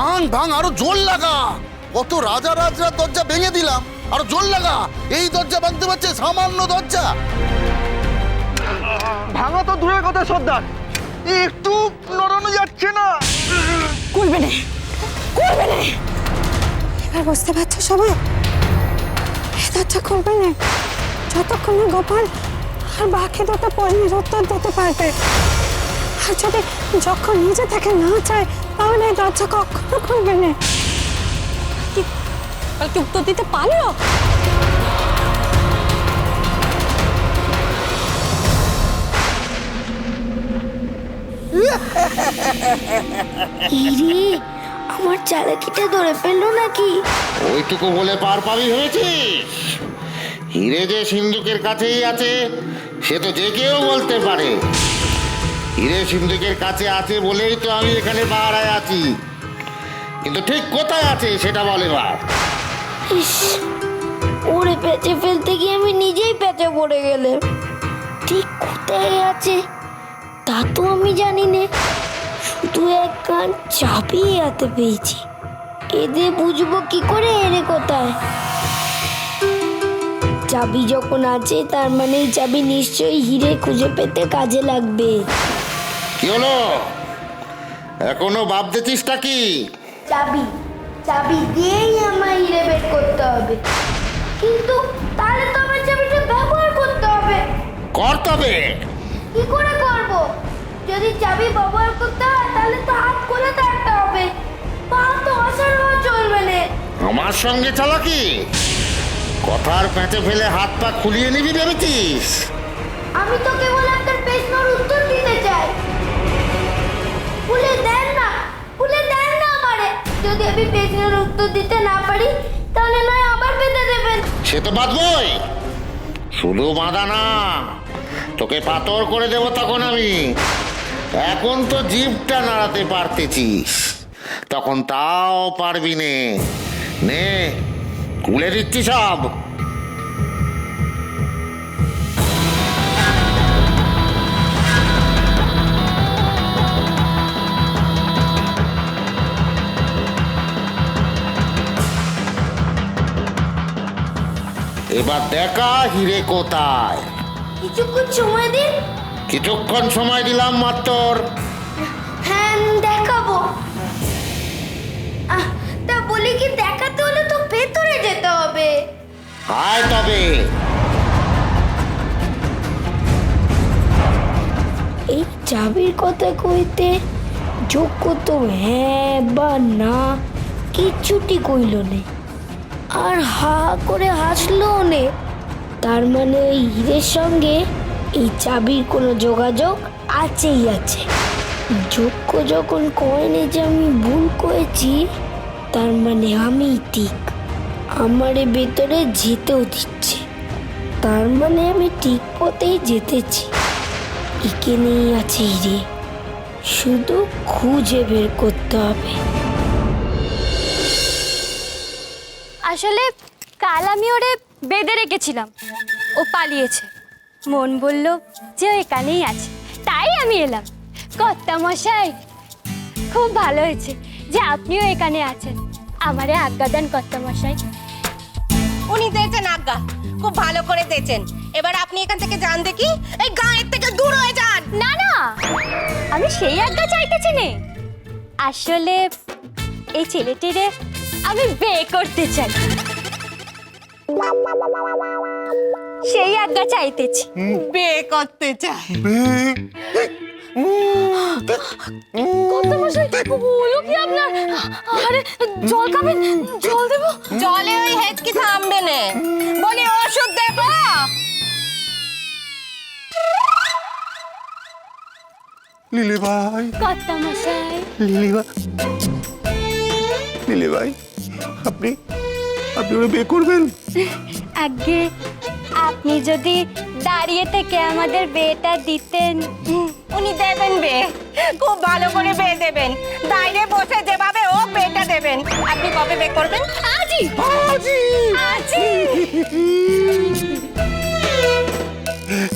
ভাঙ ভাঙ আরও জোর লাগা। কত রাজা রাজরা দরজা ভেঙে দিলাম আরও জোর লাগা। এই দরজা ভাঙতে পারছে সামান্য দরজা। ভাঙা তো দূরের কথা সর্দার। একটু নড়ানো যাচ্ছে না। করবে না। করবে না। এবার বুঝতে পারছ সবাই? দরজা করবে না। যতক্ষণ না গোপাল আর বাকি দুটো প্রশ্নের উত্তর দিতে পারবে। আর যদি যখন নিজে থেকে না চায় তাহলে এই দরজা কখনো খুলবে না। কালকে উত্তর দিতে পারল? ইরি আমার চালাকিটা ধরে ফেলল নাকি? ওইটুকু বলে পার পাবি ভেবেছিস হিরে যে সিন্ধুকের কাছেই আছে সে তো যে কেউ বলতে পারে। হিরে সিন্ধুকের কাছে আছে বলেই তো আমি এখানে পাহারায় আছি। কিন্তু ঠিক কোথায় আছে সেটা বলে ইস, ওরে পেঁচে ফেলতে গিয়ে আমি নিজেই পেঁচে পড়ে গেলে ঠিক কোথায় আছে, তা তো আমি জানি না। শুধু এক গান চাপিয়ে হাতে পেয়েছি। এদের বুঝব কি করে এরে কোথায়। চাবি যখন আছে, তার মানে চাবি নিশ্চয়ই হিরে খুঁজে পেতে কাজে লাগবে। কি হলো? এখনও ভাবতেছিসটা কি? চাবি চাবি দিয়েই আমার হিরে বের করতে হবে। কিন্তু তাহলে তো আমার চাবিটা ব্যবহার করতে হবে। কর তবে কি করে করব? যদি চাবি ব্যবহার করতে হয় তাহলে তো হাত খুলে থাকতে হবে। পা তো অসাড় চলবে না। আমার সঙ্গে চালাকি কথার প্যাঁচে ফেলে হাত পা খুলিয়ে নিবি ভেবেছিস? আমি তো কেবল একটা প্রশ্নের উত্তর খুলে দেন না খুলে দেন না আমারে। যদি আমি প্রশ্নের উত্তর দিতে না পারি, তাহলে নয় আবার পেতে দেবেন। সে তো বাঁধবই। শুধু বাঁধা না, তোকে পাথর করে দেব তখন আমি। এখন তো জিভটা নাড়াতে পারতেছিস, তখন তাও পারবি নে। নে, খুলে দিচ্ছি সব। এবার দেখা হিরে কোথায়। কিছুক্ষণ সময় দিন কিছুক্ষণ সময় দিলাম মাত্র হ্যাঁ দেখাবো। আহ, তা বলি কি দেখাতে হলে তো ভেতরে যেতে হবে। আয় তবে। এই চাবির কথা কইতে যোগ্য তো হ্যাঁ বা না কিচ্ছুটি কইল নে। আর হা করে হাসলো নে তার মানে এই হীরের সঙ্গে এই চাবির কোনো যোগাযোগ আছেই আছে। যোগ্য যখন কয়নি যে আমি ভুল করেছি, তার মানে আমি ঠিক। আমারে ভেতরে যেতেও দিচ্ছে। তার মানে আমি ঠিক পথেই যেতেছি। একে এখানেই আছে হিরে। শুধু খুঁজে বের করতে হবে। আসলে কাল আমি ওরে বেঁধে রেখেছিলাম। ও পালিয়েছে। মন বলল যে ও এখানেই আছে। তাই আমি এলাম। কর্তা মশাই খুব ভালো হয়েছে যে আপনিও এখানে আছেন। আমারে আজ্ঞা দেন কর্তা মশাই। উনি দিয়েছেন আজ্ঞা। খুব ভালো করে দিয়েছেন এবার আপনি এখান থেকে যান দেখি। এই গায়ের থেকে দূর হয়ে যান। না না। আমি সেই আজ্ঞা চাইতেছি নে। আসলে এই ছেলেটিরে আমি বিয়ে করতে চাই। সেই আজ্ঞা চাইতেছি। বিয়ে করতে চাই। কত মশাই হলো কি আপনার? আরে জল খাবেন? জল দেবো? জলে ওই হেঁচকি থামবে না। বলি ওষুধ দেব? লিলি ভাই। মশাই লিলি ভাই। লিলি ভাই আপনি আপনি ওরা বিয়ে করবেন? আগে আপনি যদি দাঁড়িয়ে থেকে আমাদের বিয়েটা দিতেন উনি দেবেন বে। খুব ভালো করে বিয়ে দেবেন। বাইরে বসে যেভাবে ও বিয়েটা দেবেন। আপনি কবে বিয়ে করবেন? আজই। আজি আজই।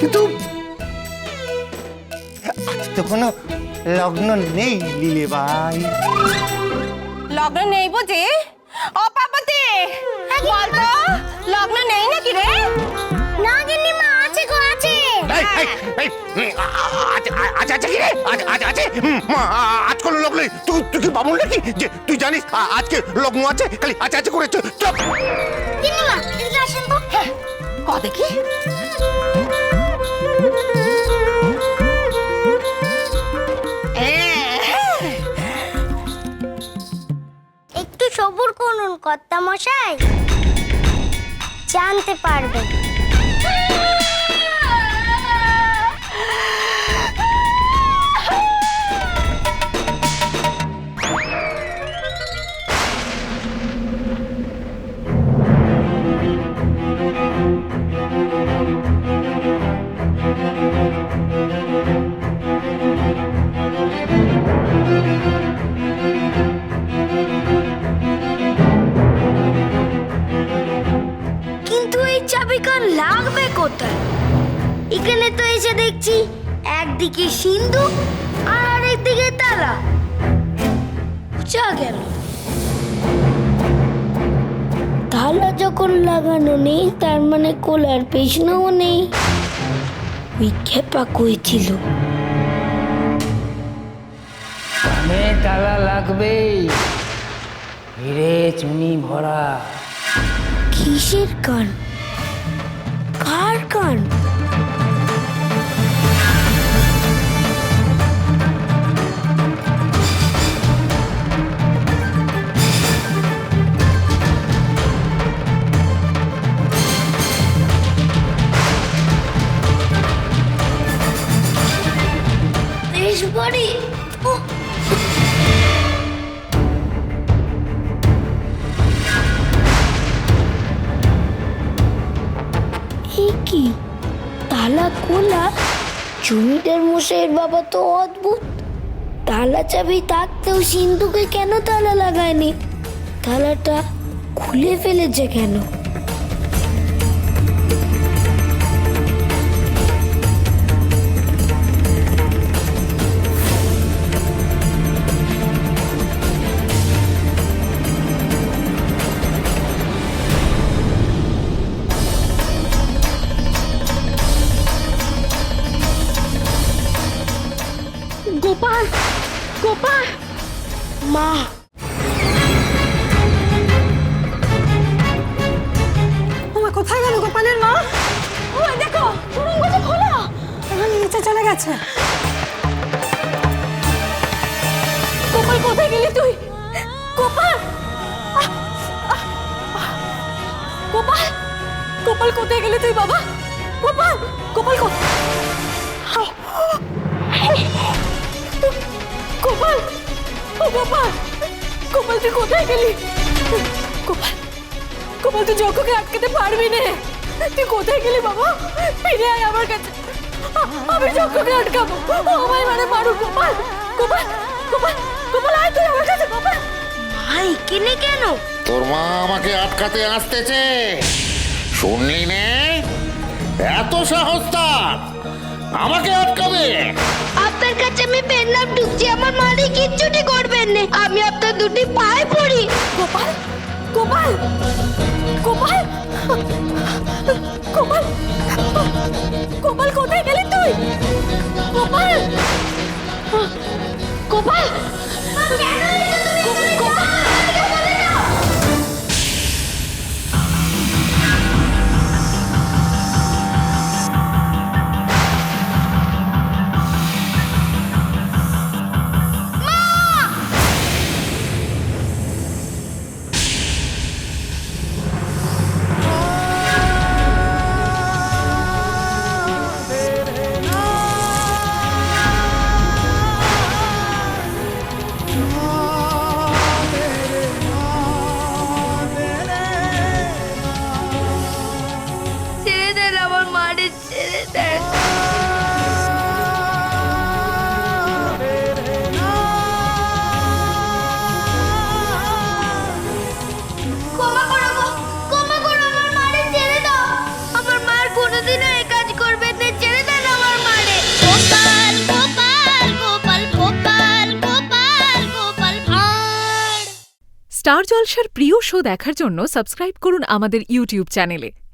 কিন্তু আজ তো কোনো লগ্ন নেই লিলে ভাই লগ্ন নেই বুঝি? আজ আছে কি রে? আজ আজ আছে? আজ কোনো লগ্ন নেই। তুই তুই কি বামুন নাকি? যে তুই জানিস আজকে লগ্ন আছে খালি আছে আছে করে চুপ গিন্নিমা আসেন তো। ক? দেখি একটু সবুর করুন কর্তা মশাই। জানতে পারবেন। এখানে তো এসে দেখছি একদিকে সিন্ধু আর আরেকদিকে তালা বুঝা গেল। তালা যখন লাগানো নেই তার মানে কোলার পেছনেও নেই। ওই খেপা কইছিল তালা লাগবেই। হিরে চুনি ভরা। কিসের কান? কার কান? জমিদার মশাইয়ের বাবা তো অদ্ভুত। তালা চাবি থাকতেও সিন্ধুকে কেন তালা লাগায়নি? তালাটা খুলে ফেলেছে কেন? মা। ওমা কোথায় গেল গোপালের মা? ওই দেখো সুরঙ্গ যে খোলা। এখন নিচে চলে গেছে। গোপাল কোথায় গেলি তুই? গোপাল! গোপাল গোপাল কোথায় গেলি তুই বাবা? গোপাল গোপাল কো- গোপাল গোপাল তুই কোথায় গেলি? গোপাল গোপাল তুই যক্ষকে আটকাতে পারবি না। তুই কোথায় গেলি বাবা? ফিরে আয় আমার কাছে। আমি যক্ষকে আটকাবো। ও আমায় মানে মারু গোপাল। গোপাল গোপাল গোপাল আয় তুই আমার কাছে গোপাল। মা এখানে কেন? তোর মা আমাকে আটকাতে আসতেছে। শুনলি নে? এত সাহস তার। আমাকে আটকাবে। আপনার কাছে আমি পেন্নাম ঢুকছি আমার মালিক কিচ্ছুটি করবেন না। আমি আপনার দুটি পায়ে পড়ি। গোপাল গোপাল গোপাল গোপাল গোপাল কোথায় গেলি তুই? স্টার জলসার প্রিয় শো দেখার জন্য সাবস্ক্রাইব করুন আমাদের ইউটিউব চ্যানেলে।